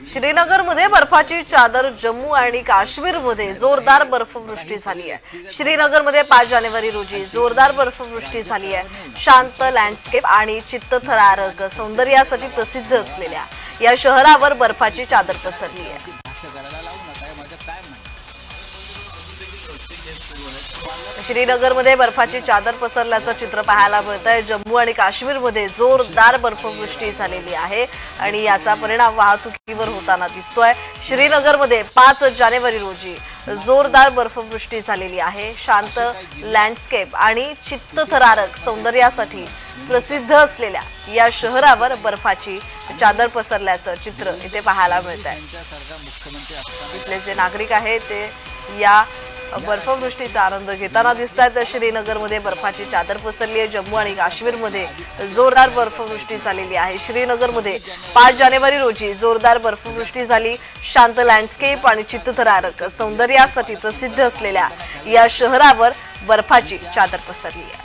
श्रीनगरमध्ये बर्फाची चादर जम्मू आणि काश्मीरमध्ये जोरदार बर्फवृष्टी झाली आहे. श्रीनगरमध्ये पाच जानेवारी रोजी जोरदार बर्फवृष्टी झाली आहे. शांत लँडस्केप आणि चित्तथरारक सौंदर्यासाठी प्रसिद्ध असलेल्या या शहरावर बर्फाची चादर पसरली आहे. श्रीनगरमध्ये बर्फाची चादर पसरल्याचं चित्र पाहायला मिळत आहे जम्मू आणि काश्मीरमध्ये जोरदार बर्फवृष्टी झालेली आहे आणि याचा परिणाम वाहतुकीवर होताना दिसतोय. श्रीनगरमध्ये पाच जानेवारी रोजी जोरदार बर्फवृष्टी झालेली आहे. शांत लँडस्केप आणि चित्तथरारक सौंदर्यासाठी प्रसिद्ध असलेल्या या शहरावर बर्फाची चादर पसरल्याचं चित्र इथे पाहायला मिळत आहे इथले जे नागरिक आहेत ते या बर्फवृष्टीचा आनंद घेताना दिसत आहेत श्रीनगरमध्ये बर्फाची चादर पसरली आहे. जम्मू आणि काश्मीरमध्ये जोरदार बर्फवृष्टी झालेली आहे. श्रीनगरमध्ये पाच जानेवारी रोजी जोरदार बर्फवृष्टी झाली. शांत लँडस्केप आणि चित्तथरारक सौंदर्यासाठी प्रसिद्ध असलेल्या या शहरावर बर्फाची चादर पसरली आहे.